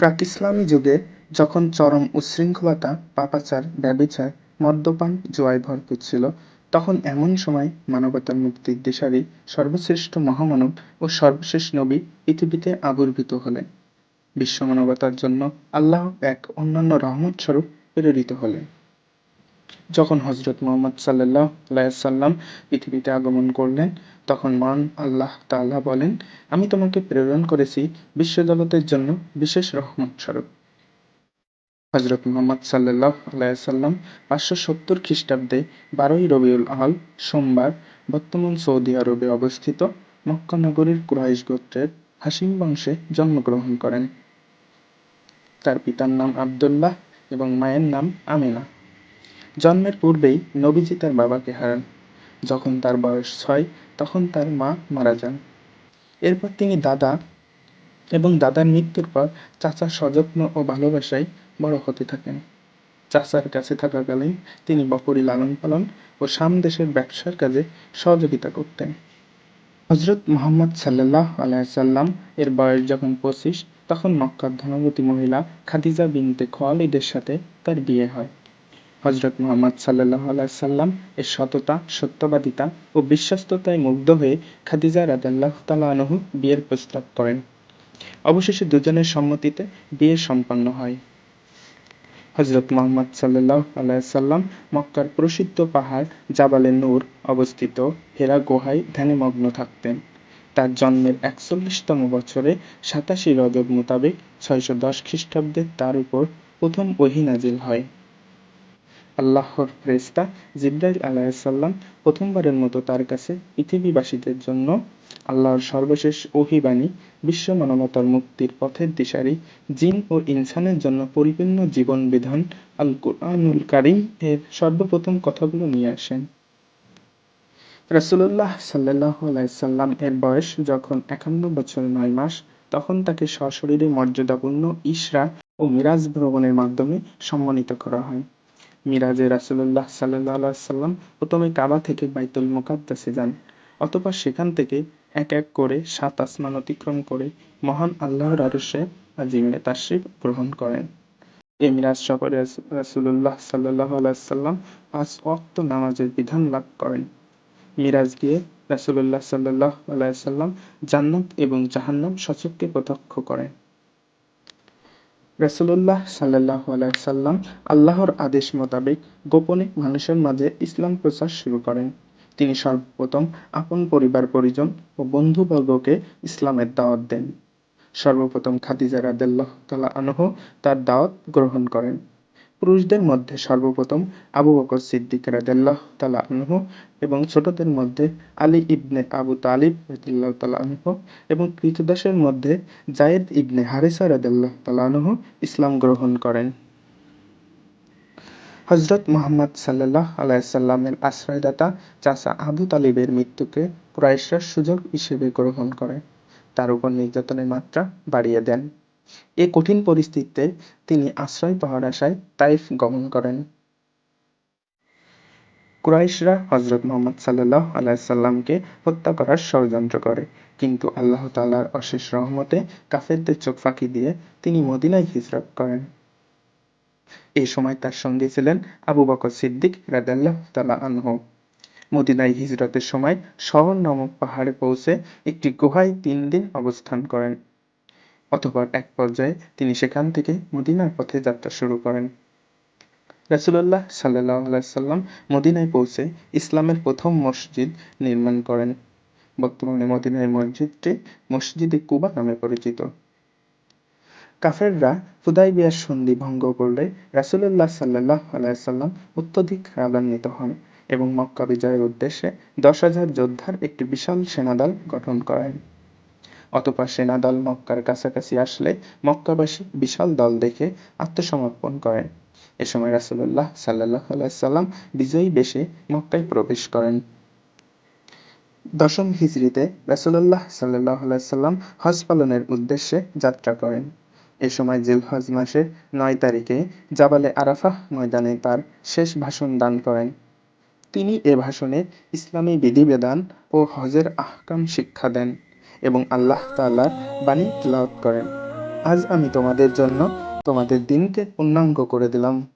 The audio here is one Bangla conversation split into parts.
প্রাক-ইসলামী যুগে যখন চরম উচ্ছৃঙ্খলতা, পাপাচার, ব্যভিচার, মদ্যপান, জুয়ায় ভরপুর ছিল, তখন এমন সময় মানবতার মুক্তির দিশারী সর্বশ্রেষ্ঠ মহামানব ও সর্বশেষ নবী পৃথিবীতে আবির্ভূত হলেন। বিশ্ব মানবতার জন্য আল্লাহ এক অনন্য রহমত স্বরূপ প্রেরিত হলেন। যখন হযরত মুহাম্মদ সাল্লাল্লাহু সাল্লাম পৃথিবীতে আগমন করলেন, তখন মহান আল্লাহ তাআলা বলেন, আমি তোমাকে প্রেরণ করেছি বিশ্বজগতের জন্য বিশেষ রহমত স্বরূপ। হযরত মুহাম্মদ সাল্লাল্লাহু আলাইহি সাল্লাম পাঁচশো সত্তর খ্রিস্টাব্দে বারোই রবিউল আউয়াল সোমবার বর্তমান সৌদি আরবে অবস্থিত মক্কা নগরীর কুরাইশ গোত্রের হাসিম বংশে জন্মগ্রহণ করেন। তার পিতার নাম আবদুল্লাহ এবং মায়ের নাম আমেনা। জন্মের পূর্বেই নবীজি তার বাবাকে হারান। যখন তার বয়স ছয়, তখন তার মা মারা যান। এরপর তিনি দাদা এবং দাদার মৃত্যুর পর চাচার সযত্ন ও ভালোবাসায় বড় হতে থাকেন। চাচার কাছে থাকাকালীন তিনি বকরী লালন-পালন ও শাম দেশের ব্যবসার কাজে সহযোগিতা করতেন। হজরত মোহাম্মদ সাল্লাল্লাহু আলাইহি সাল্লাম এর বয়স যখন পঁচিশ, তখন মক্কার ধনবতী মহিলা খাদিজা বিনতে খোয়ালিদের সাথে তার বিয়ে হয়। হযরত মুহাম্মদ সাল্লাল্লাহু আলাইহি সাল্লাম এর সততা, সত্যবাদিতা ও বিশ্বস্ততায় মুগ্ধ হয়ে খাদিজা রাদিয়াল্লাহু তাআলা আনহু বিয়ের প্রস্তাব করেন। অবশেষে দুজনের সম্মতিতে বিয়ে সম্পন্ন হয়। হযরত মুহাম্মদ সাল্লাল্লাহু আলাইহি সাল্লাম মক্কার প্রসিদ্ধ পাহাড় জাবালে নূর অবস্থিত হেরা গুহায় ধ্যানে মগ্ন থাকতেন। তার জন্মের একচল্লিশতম বছরে সাতাশি রজব মোতাবেক ছয়শো দশ খ্রিস্টাব্দে তার উপর প্রথম ওহী নাজিল হয়। আল্লাহর ফেরেশতা জিবরাইল আলাইহিসসালাম প্রথমবারের মতো তার কাছে পৃথিবীবাসীদের জন্য আল্লাহর সর্বশেষ ওহী বাণী, বিশ্ব মানবতার মুক্তির পথের দিশারী, জিন ও ইনসানের জন্য পরিপূর্ণ জীবন বিধান আল কুরআনুল কারীম এর সর্বপ্রথম কথাগুলো নিয়ে আসেন। রাসূলুল্লাহ সাল্লাল্লাহু আলাইহি সাল্লাম এর বয়স যখন একান্ন বছর নয় মাস, তখন তাকে সশরীরে মর্যাদাপূর্ণ ইসরা ও মিরাজ ভ্রমণের মাধ্যমে সম্মানিত করা হয়। মিরাজে সাল্লাল্লাহু সাল্লাম প্রথমে কাবা থেকে বাইতুল মুকাদ্দাসে যান। অতঃপর সেখান থেকে এক এক করে সাত আসমান অতিক্রম করে মহান আল্লাহর আরশে আজিমে তাশরিফ গ্রহণ করেন। এ মিরাজ সফরে রাসূলুল্লাহ সাল্লাল্লাহু আলাইহি সাল্লাম পাঁচ ওয়াক্ত নামাজের বিধান লাভ করেন। মিরাজ গিয়ে রাসূলুল্লাহ সাল্লাল্লাহু আলাইহি সাল্লাম জান্নাত এবং জাহান্নাম সচক্ষে প্রত্যক্ষ করেন। রাসূলুল্লাহ সাল্লাহ সাল্লাম আল্লাহর আদেশ মোতাবেক গোপনে মানুষের মাঝে ইসলাম প্রচার শুরু করেন। তিনি সর্বপ্রথম আপন পরিবার, পরিজন ও বন্ধুবর্গকে ইসলামের দাওয়াত দেন। সর্বপ্রথম খাদিজা রাদিয়াল্লাহু তালা আনহ তার দাওয়াত গ্রহণ করেন। পুরুষদের মধ্যে সর্বপ্রথম আবু বকর সিদ্দিক রাদিয়াল্লাহু তাআলা আনহু এবং ছোটদের মধ্যে আলী ইবনে আবু তালিব রাদিয়াল্লাহু তাআলা আনহু এবং ক্রীতদাসের মধ্যে যায়েদ ইবনে হারিসা রাদিয়াল্লাহু তাআলা আনহু ইসলাম গ্রহণ করেন। হযরত মোহাম্মদ সাল্লাল্লাহু আলাইহি সাল্লামের আশ্রয়দাতা চাচা আবু তালিবের মৃত্যুকে কুরাইশরা সুযোগ হিসেবে গ্রহণ করে তার উপর নির্যাতনের মাত্রা বাড়িয়ে দেন। এ কঠিন পরিস্থিতিতে তিনি আশ্রয় পাওয়ার আশায় তাইফ গমন করেন। কুরাইশরা হযরত মুহাম্মদ সাল্লাল্লাহু আলাইহি সাল্লামকে হত্যা করার ষড়যন্ত্র করে, কিন্তু আল্লাহ তাআলার অশেষ রহমতে কাফেরদের চোখ ফাঁকি দিয়ে তিনি মদিনায় হিজরত করেন। এ সময় তার সঙ্গে ছিলেন আবু বকর সিদ্দিক রাদিয়াল্লাহু তাআলা আনহু। মদিনায় হিজরতের সময় শহর নামক পাহাড়ে পৌঁছে একটি গুহায় তিন দিন অবস্থান করেন। অতঃপর এক পর্যায়ে তিনি সেখান থেকে মদিনার পথে যাত্রা শুরু করেন। রাসূলুল্লাহ আলাইহি সাল্লাম মদিনায় পৌঁছে ইসলামের প্রথম মসজিদ নির্মাণ করেন। বর্তমানে মদিনার মসজিদটি মসজিদে কুবা নামে পরিচিত। কাফেররা হুদায়বিয়ার সন্ধি ভঙ্গ করলে রাসূলুল্লাহ সাল্লাল্লাহু আলাইহি সাল্লাম অত্যধিক রাগান্বিত হন এবং মক্কা বিজয়ের উদ্দেশ্যে দশ হাজার যোদ্ধার একটি বিশাল সেনাদল গঠন করেন। অতঃপর সেনাদল মক্কার কাছাকাছি আসলে মক্কাবাসী বিশাল দল দেখে আত্মসমর্পণ করেন। এ সময় রাসূলুল্লাহ সাল্লাল্লাহু আলাইহি সাল্লাম বিজয়ী বেশে মক্কায় প্রবেশ করেন। দশম হিজরিতে রাসূলুল্লাহ সাল্লাল্লাহু আলাইহি সাল্লাম হজ পালনের উদ্দেশ্যে যাত্রা করেন। এ সময় জিলহজ মাসের নয় তারিখে জাবালে আরাফাহ ময়দানে তার শেষ ভাষণ দান করেন। তিনি এ ভাষণে ইসলামী বিধিবিধান ও হজের আহকাম শিক্ষা দেন এবং আল্লাহ তাআলার বাণী তিলাওয়াত করেন। আজ আমি তোমাদের জন্য তোমাদের দিনকে পূর্ণাঙ্গ করে দিলাম।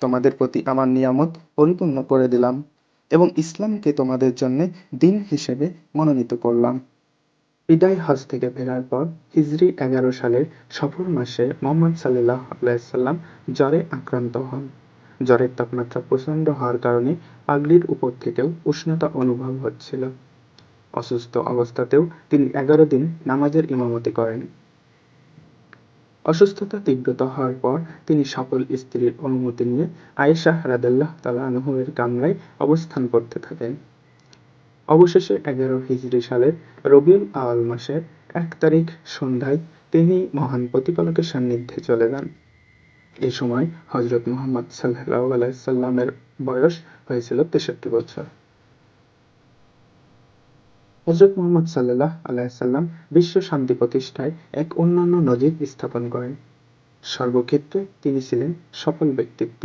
তোমাদের প্রতি আমার নিয়ামত পরিপূর্ণ করে দিলাম এবং ইসলামকে তোমাদের জন্য দিন হিসেবে মনোনীত করলাম। বিদায় হজ থেকে ফেরার পর হিজরি এগারো সালের সফর মাসে মোহাম্মদ সাল্লাহ আলাইসাল্লাম জ্বরে আক্রান্ত হন। জ্বরের তাপমাত্রা প্রচণ্ড হওয়ার কারণে পাগড়ির উপর থেকেও উষ্ণতা অনুভব হচ্ছিল। অসুস্থ অবস্থাতেও তিনি এগারো দিন নামাজের ইমামতি করেন। অসুস্থতা তীব্রতর হওয়ার পর তিনি সকল স্ত্রীর অনুমতি নিয়ে আয়েশা রাদিয়াল্লাহু তাআলা আনহু-এর কামরায় অবস্থান করতে থাকেন। অবশেষে এগারো হিজরি সালের রবিউল আওয়াল মাসের এক তারিখ সন্ধ্যায় তিনি মহান প্রতিপালকের সান্নিধ্যে চলে যান। এ সময় হজরত মোহাম্মদ সাল্লাল্লাহু আলাইহি সাল্লামের বয়স হয়েছিল তেষট্টি বছর। হজরত মোহাম্মদ সাল্লাল্লাহ আলাইসাল্লাম বিশ্ব শান্তি প্রতিষ্ঠায় এক অন্যান্য নজির স্থাপন করেন। সর্বক্ষেত্রে তিনি ছিলেন সফল ব্যক্তিত্ব।